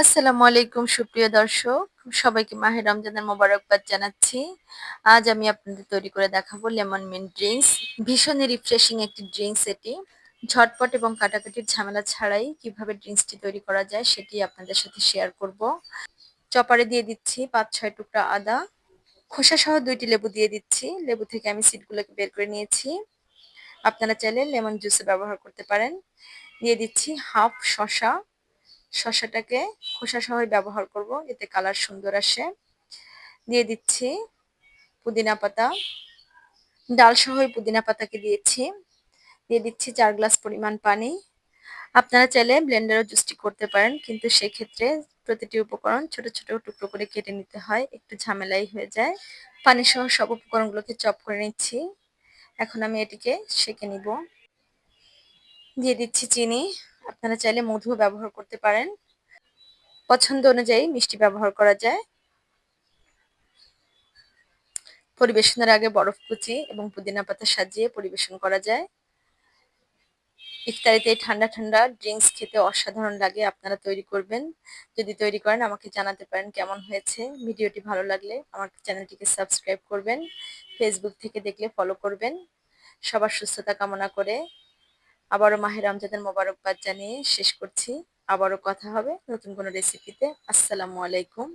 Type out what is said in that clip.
আসসালামু আলাইকুম, সুপ্রিয় দর্শক। সবাইকে মাহে রমজানের মোবারকবাদ জানাচ্ছি। আজ আমি আপনাদের তৈরি করে দেখাবো লেমন মিন্ট ড্রিঙ্কস। ভীষণই রিফ্রেশিং একটি ড্রিঙ্কস এটি। ঝটপট এবং কাটাকাটির ঝামেলা ছাড়াই কীভাবে ড্রিঙ্কসটি তৈরি করা যায় সেটি আপনাদের সাথে শেয়ার করব। চপারে দিয়ে দিচ্ছি পাঁচ, ছয় টুকরা আদা। খোসা সহ দুইটি লেবু দিয়ে দিচ্ছি। লেবু থেকে আমি সিটগুলোকে বের করে নিয়েছি। আপনারা চাইলে লেমন জুসে ব্যবহার করতে পারেন। দিয়ে দিচ্ছি হাফ শশা শসাটাকে খোসা সহ ব্যবহার করব, এতে কালার সুন্দর আসে। দিয়ে দিচ্ছি পুদিনা পাতা। ডাল সহ পুদিনা পাতাকে দিয়েছি। দিয়ে দিচ্ছি চার গ্লাস পরিমাণ পানি। আপনারা চাইলে ব্লেন্ডারও জুসটি করতে পারেন, কিন্তু সেক্ষেত্রে প্রতিটি উপকরণ ছোট ছোট টুকরো করে কেটে নিতে হয়, একটু ঝামেলাই হয়ে যায়। পানি সহ সব উপকরণগুলোকে চপ করে নিচ্ছি। এখন আমি এটিকে সেঁকে নিব। দিয়ে দিচ্ছি চিনি। আপনারা চাইলে মধু ব্যবহার করতে পারেন। পছন্দ অনুযায়ী মিষ্টি ব্যবহার করা যায়। পরিবেশনের আগে বরফ কুচি এবং পুদিনা পাতা সাজিয়ে পরিবেশন করা যায়। ইফতারিতে ঠান্ডা ঠান্ডা ড্রিঙ্কস খেতে অসাধারণ লাগে, আপনারা তৈরি করবেন। যদি তৈরি করেন, আমাকে জানাতে পারেন কেমন হয়েছে। ভিডিওটি ভালো লাগলে আমার চ্যানেলটিকে সাবস্ক্রাইব করবেন। ফেসবুক থেকে দেখলে ফলো করবেন। সবার সুস্থতা কামনা করে আবারও মাহের রমজানের মোবারকবাদ জানিয়ে শেষ করছি। আবারও কথা হবে নতুন কোনো রেসিপিতে আসসালামু আলাইকুম।